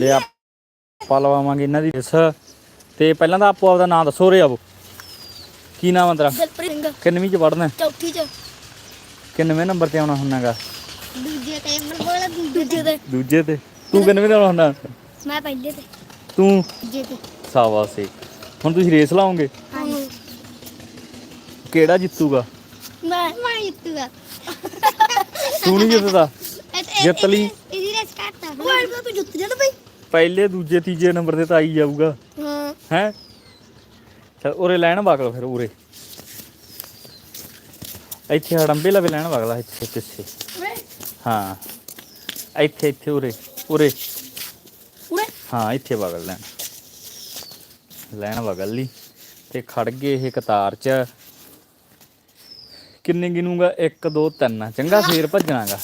ਲੈ ਆਪਾਂ ਲਵਾਵਾਂਗੇ ਇਹਨਾਂ ਦੀ ਇਸ। ਤੇ ਪਹਿਲਾਂ ਤਾਂ ਆਪੋ ਆਪਦਾ ਨਾਮ ਦੱਸੋ ਰੇ ਆਵੋ ਕੀ ਨਾਮ ਦਿਲਪ੍ਰੀਤ ਸਿੰਘ। ਕਿੰਨਵੀਂ ਚ ਪੜਨਾ ਚੌਥੀ ਚ। ਕਿੰਨਵੇਂ ਨੰਬਰ ਤੇ ਆਉਣਾ ਹੁੰਨਾਗਾ ਦੂਜੇ ਤੇ ਮਤਲਬ ਦੂਜੇ ਤੇ। ਦੂਜੇ ਤੇ। ਤੂੰ ਕਿੰਨਵੇਂ ਤੇ ਆਉਣਾ ਹੁੰਨਾ ਮੈਂ ਪਹਿਲੇ ਤੇ। ਤੂੰ? ਦੂਜੇ ਤੇ। ਸਾਵਾਸੇ ਹੁਣ ਤੁਸੀਂ ਰੇਸ ਲਾਓਗੇ? ਹਾਂਜੀ। ਕਿਹੜਾ ਜਿੱਤੂਗਾ? ਮੈਂ ਮੈਂ ਜਿੱਤੂਗਾ। ਤੂੰ ਨਹੀਂ ਜਿੱਤਦਾ? ਜਿੱਤ ਲਈ। ਇਹਦੀ ਰੇਸ ਕੱਟਦਾ ਓਏ ਮੈਂ ਤੂੰ ਜਿੱਤ ਜਾਣਾ ਬਈ ਪਹਿਲੇ ਦੂਜੇ ਤੀਜੇ ਨੰਬਰ ਤੇ ਤਾਂ ਆਈ ਜਾਊਗਾ। ਹਾਂ। ਹੈ? ਚਲ ਉਰੇ ਲੈਣ ਵਗਲ ਫਿਰ ਉਰੇ। ਇੱਥੇ ਹੜੰਬੇ ਲਵੇ ਲੈਣ ਵਗਲਾ ਇੱਥੇ ਪਿੱਛੇ। ਹਾਂ। ਇੱਥੇ ਇੱਥੇ ਉਰੇ ਉਰੇ। ਉਰੇ? ਹਾਂ ਇੱਥੇ ਵਗਲ ਲੈਣ। ਲੈਣ ਵਗਲ ਲਈ। ਤੇ ਖੜ ਗਏ ਇਹ ਕਤਾਰ ਚ। ਕਿੰਨੇ ਗਿਣੂਗਾ? 1 2 3 ਚੰਗਾ ਫੇਰ ਭੱਜਣਾਗਾ।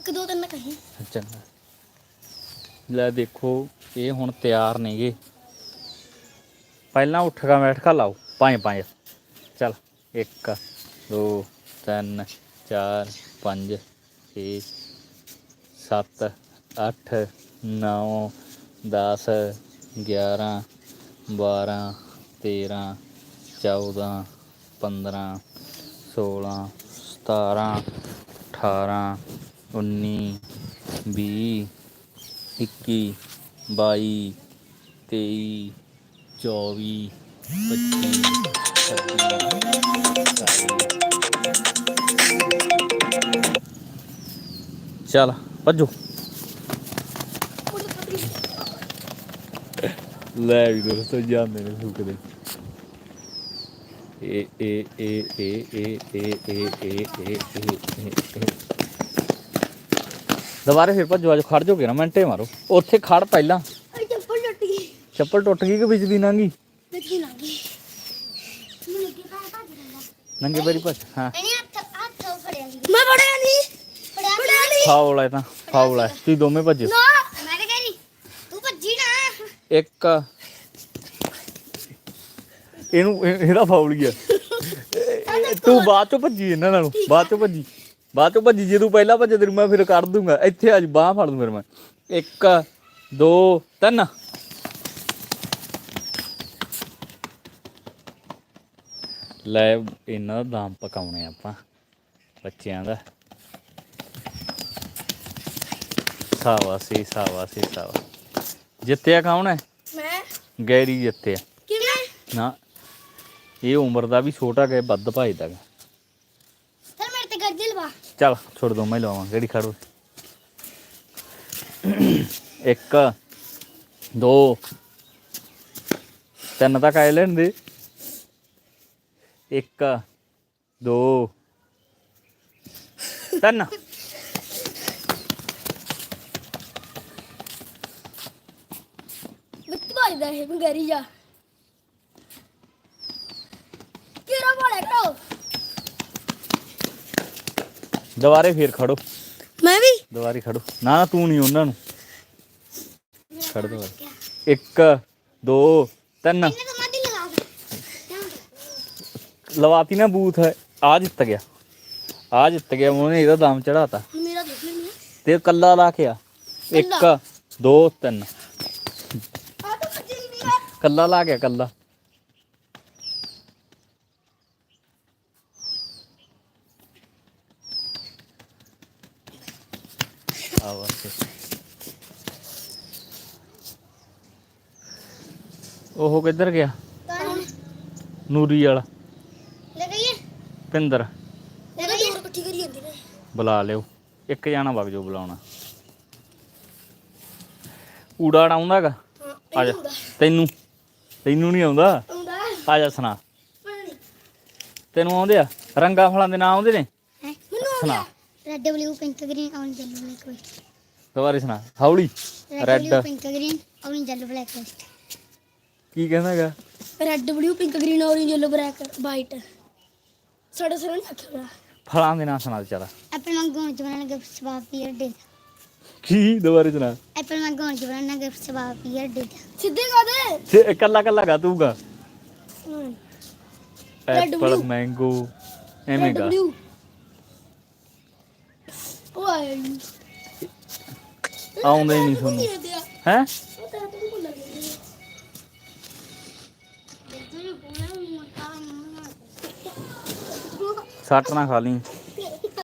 ਇੱਕ ਦੋ ਤਿੰਨ ਕਹੀਂ। ਚੰਗਾ। ਲੈ ਦੇਖੋ, ਇਹ ਹੁਣ ਤਿਆਰ ਨੇਗੇ। ਪਹਿਲਾਂ ਉੱਠ ਕੇ ਬੈਠ ਕੇ ਲਾਓ ਪੰਜ ਪੰਜ ਚਲ 1 2 3 4 5 6 7 8 9 10 11 12 13 14 15 16 17 18 ਉੱਨੀ ਵੀਹ ਇੱਕੀ ਬਾਈ ਤੇਈ ਚੌਵੀ ਪੱਚੀ ਚਲ ਭੱਜੋ ਲੈ ਵੀ ਦੋਸਤੋ ਜਾਂਦੇ ਨੇ ਸੁੱਕਦੇ ਏ ਏ ਏ ਏ ਏ ਏ ਏ ਏ ਏ ਏ ਦੁਬਾਰੇ ਫਿਰ ਭੱਜੋ ਆਜੋ ਖੜ ਜਾਓਗੇ ਨਾ ਮਿੰਟੇ ਮਾਰੋ। ਉੱਥੇ ਖੜ ਪਹਿਲਾਂ। ਅਰੇ ਚੱਪਲ ਟੁੱਟ ਗਈ। ਚੱਪਲ ਟੁੱਟ ਗਈ ਕਿ ਵਿੱਚ ਦੀ ਲੰਗੀ ਵਿੱਚ ਹੀ ਲੱਗ ਗਈ ਮੈਨੂੰ ਲੱਗੀ ਪਾ ਪਾ ਨੰਗੇ ਵਾਰੀ ਭੱਜ ਹਾਂ। ਇਹਨੇ ਹੱਥ ਹੱਥ ਫੜਿਆ ਸੀ। ਮੈਂ ਫੜਿਆ ਨਹੀਂ ਫੜਿਆ ਨਹੀਂ ਫਾਉਲ ਹੈ ਤਾਂ ਫਾਉਲ ਹੈ ਤੁਸੀਂ ਦੋਵੇਂ ਭੱਜੋ। ਨਾ ਮੈਂ ਤਾਂ ਕਹਿ ਰਹੀ ਤੂੰ ਭੱਜੀ ਨਾ। ਇੱਕ। ਇਹਨੂੰ ਇਹ- ਇਹਦਾ ਫਾਉਲ ਹੀ ਆ। ਇਹ- ਇਹ- ਤੂੰ ਬਾਅਦ ਚੋਂ ਭੱਜੀ ਇਹਨਾਂ ਨਾਲੋਂ ਬਾਅਦ ਚੋਂ ਭੱਜੀ। ਬਾਅਦ ਚੋਂ ਭੱਜੀ ਜੇ ਤੂੰ ਪਹਿਲਾਂ ਭੱਜੇ ਤੈਨੂੰ ਮੈਂ ਫਿਰ ਕਰ ਦੂੰਗਾ। ਇੱਥੇ ਅੱਜ ਬਾਹ ਫੜ ਦੂੰ ਫਿਰ ਮੈਂ। ਇੱਕ ਦੋ ਤਿੰਨ। ਲੈ ਇਹਨਾਂ ਦਾ ਦਾਮ ਪਕਾਉਣੇ ਆਪਾਂ ਬੱਚਿਆਂ ਦਾ। ਸਾਵਾਸੀ ਸਾਵਾਸੀ ਸਾਵਾ ਜਿੱਤਿਆ ਕੌਣ ਹੈ? ਮੈਂ। ਗੈਰੀ ਜਿੱਤਿਆ। ਕਿਵੇਂ? ਨਾ ਇਹ ਉਮਰ ਦਾ ਵੀ ਛੋਟਾ ਗਏ ਵੱਧ ਭਜਦਾ ਗਾ ਚਲ ਮੇਰੇ ਤੇ ਗੱਜੇ ਲਵਾ ਚੱਲ ਛੋੜ ਦੋ, ਮੈਂ ਲਵਾਂ ਕਿਹੜੀ ਖੜੂ ਇੱਕ, ਦੋ, ਤਿੰਨ ਤੱਕ ਆਏ ਲੈਣ ਦੇ। ਇੱਕ, ਦੋ, ਤਿੰਨ। ਵਿੱਚ ਭਾਜਦਾ ਇਹ ਬੰਗਰੀ ਜਾ ਕਿਹੜਾ ਬੋਲੇ ਕਰੋ ਦੁਬਾਰੇ ਫੇਰ ਖੜੋ। ਮੈਂ ਵੀ? ਦੁਬਾਰੇ ਖੜੋ। ਨਾ ਨਾ ਤੂੰ ਨਹੀਂ ਉਹਨਾਂ ਨੂੰ। ਖੜ ਦੋ। ਇੱਕ ਦੋ ਤਿੰਨ। ਇਹਨੇ ਤਾਂ ਮਾਦੀ ਲਗਾ ਦੇ। ਲਵਾਤੀ ਨਾ ਬੂਥ ਹੈ ਆ ਜਿੱਤ ਗਿਆ। ਆ ਜਿੱਤ ਗਿਆ ਉਹਨੇ ਇਹਦਾ ਦਾਮ ਚੜਾਤਾ ਮੇਰਾ ਦੇਖ ਲੈਣੀ ਤੇ ਕੱਲਾ ਲਾ ਕੇ ਆ। ਇੱਕ ਦੋ ਤਿੰਨ। ਆ ਤਾਂ ਭੱਜੀ ਨਹੀਂ ਆ ਕੱਲਾ ਲਾ ਗਿਆ ਕੱਲਾ ਬਸ ਉਹ ਕਿੱਧਰ ਗਿਆ? ਨੂਰੀ ਵਾਲਾ। ਲੈ ਗਈਏ ਪਿੰਦਰ। ਲੈ ਗਈਏ ਇਕੱਠੀ ਕਰੀ ਜਾਂਦੀ ਨੇ। ਬੁਲਾ ਲਿਓ। ਇੱਕ ਜਾਣਾ ਵਗ ਜਾਓ ਬੁਲਾਉਣਾ। ਊੜਾ ਆਉਂਦਾਗਾ ਆ ਜਾ। ਤੈਨੂੰ? ਤੈਨੂੰ ਨਹੀਂ ਆਉਂਦਾ? ਆਉਂਦਾ। ਆ ਜਾ ਸੁਣਾ। ਤੈਨੂੰ ਆਉਂਦੇ ਆ? ਰੰਗਾ ਫਲਾਂ ਦੇ ਨਾਂ ਆਉਂਦੇ ਨੇ? ਸੁਣਾ। రెడ్ బ్లూ పింక్ గ్రీన్ అవును జల్లు బ్లాక్ వైట్ ਦੁਬਾਰੇ ਸੁਣਾ। ਹੌਲੀ। Red. రెడ్ పింక్ గ్రీన్ అవును జల్లు బ్లాక్ వైట్ ਕੀ ਕਹਿੰਦਾਗਾ red blue pink green orange yellow black white. ਸਾਡਾ ਸਰ ਨਾ ਖੜਾ ਫਲਾਂ ਦੇ ਨਾਂ ਸੁਣਾ ਦੇ ਚੱਲ। ਐਪਲ ਮੰਗੋਣ ਚ ਬਣਨ ਗਿਫਟ ਸਵਾ ਪੀਅਰ ਡੇ ਕੀ? ਦੁਬਾਰੇ ਸੁਣਾ। ਐਪਲ ਮੰਗੋਣ ਚ ਬਣਨ ਗਿਫਟ ਸਵਾ ਪੀਅਰ ਡੇ ਸਿੱਧੇ ਕਾਦੇ ਤੇ ਇਕੱਲਾ ਇਕੱਲਾ ਗਾ ਤੂਗਾ Red, ਐਪਲ blue. ਮੈਂਗੋ ਐਵੇਂ Red, ਗਾ blue. ਆਇਆ ਜੀ ਆਉਂਦਾ ਹੀ ਨਹੀਂ ਤੁਹਾਨੂੰ। ਹੈ? ਸੱਟ ਨਾ ਖਾ ਲਈ।